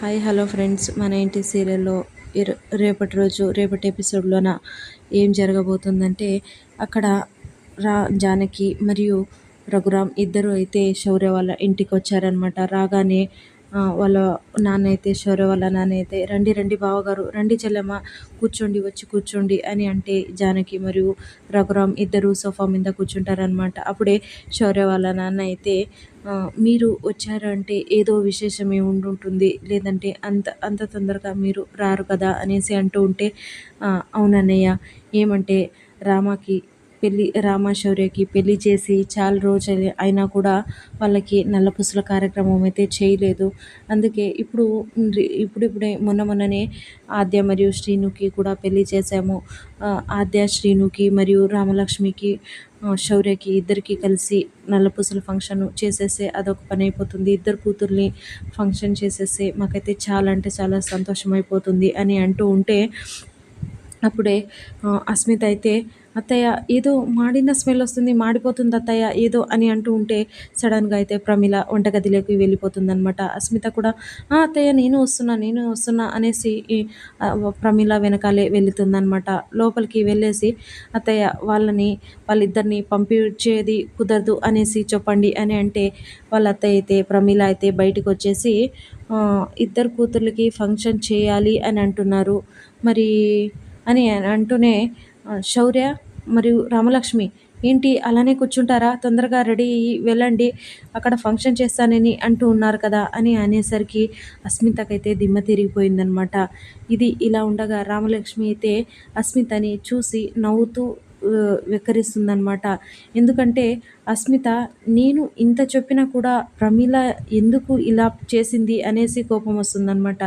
Hi hello friends. మన ఇంటి సీరియల్లో రేపటి రోజు రేపటి ఎపిసోడ్లోన ఏం జరగబోతుందంటే అక్కడ రా జానకి మరియు రఘురామ్ ఇద్దరు అయితే శౌర్య వాళ్ళ ఇంటికి వచ్చారనమాట రాగానే వాళ్ళ నాన్న అయితే శౌర్య వాళ్ళ నాన్న అయితే రండి రండి బావగారు రండి చెల్లెమ్మ కూర్చోండి వచ్చి కూర్చోండి అని అంటే జానకి మరియు రఘురామ్ ఇద్దరు సోఫా మీద కూర్చుంటారనమాట అప్పుడే శౌర్య వాళ్ళ నాన్న అయితే మీరు వచ్చారంటే ఏదో విశేషమే ఉండుంటుంది? లేదంటే అంత అంత తొందరగా మీరు రారు కదా? అనేసి అంటూ ఉంటే అవునన్నయ్య ఏమంటే రామాకి పెళ్ళి రామాశౌర్యకి పెళ్ళి చేసి చాలా రోజులు అయినా కూడా వాళ్ళకి నల్లపూసల కార్యక్రమం అయితే చేయలేదు. అందుకే ఇప్పుడు ఇప్పుడిప్పుడే మొన్న మొన్ననే ఆద్య మరియు శ్రీనుకి కూడా పెళ్ళి చేశాము. ఆద్య శ్రీనుకి మరియు రామలక్ష్మికి శౌర్యకి ఇద్దరికి కలిసి నల్లపూసల ఫంక్షన్ చేసేస్తే అదొక పని అయిపోతుంది. ఇద్దరు కూతుర్ని ఫంక్షన్ చేసేస్తే మాకైతే చాలా అంటే చాలా సంతోషం అయిపోతుంది అని అంటూ ఉంటే అప్పుడే అస్మిత అయితే అత్తయ్య ఏదో మాడిన స్మెల్ వస్తుంది మాడిపోతుంది అత్తయ్య ఏదో అని అంటూ ఉంటే సడన్గా అయితే ప్రమిళ వంటగదిలోకి వెళ్ళిపోతుందనమాట అస్మిత కూడా అత్తయ్య నేను వస్తున్నా నేను వస్తున్నా అనేసి ప్రమిళ వెనకాలే వెళుతుందనమాట లోపలికి వెళ్ళేసి అత్తయ్య వాళ్ళని వాళ్ళిద్దరిని పంపించేది కుదరదు అనేసి చెప్పండి అని అంటే వాళ్ళ అత్తయ్య అయితే ప్రమిళ అయితే బయటకు వచ్చేసి ఇద్దరు కూతుర్లకి ఫంక్షన్ చేయాలి అని అంటున్నారు. మరి అని అంటూనే శౌర్య మరియు రామలక్ష్మి. ఏంటి అలానే కూర్చుంటారా? తొందరగా రెడీ అయ్యి వెళ్ళండి. అక్కడ ఫంక్షన్ చేస్తానని అంటూ ఉన్నారు కదా అని అనేసరికి అస్మితకైతే దిమ్మ తిరిగిపోయిందనమాట. ఇది ఇలా ఉండగా రామలక్ష్మి అయితే అస్మితని చూసి నవ్వుతూ వెక్కిరిస్తుందనమాట ఎందుకంటే అస్మిత నేను ఇంత చెప్పినా కూడా ప్రమీల ఎందుకు ఇలా చేసింది? అనేసి కోపం వస్తుందన్నమాట.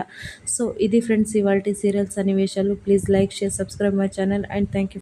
సో ఇది ఫ్రెండ్స్ ఇవాళ సీరియల్స్ సన్నివేశాలు. Please like share subscribe my channel and thank you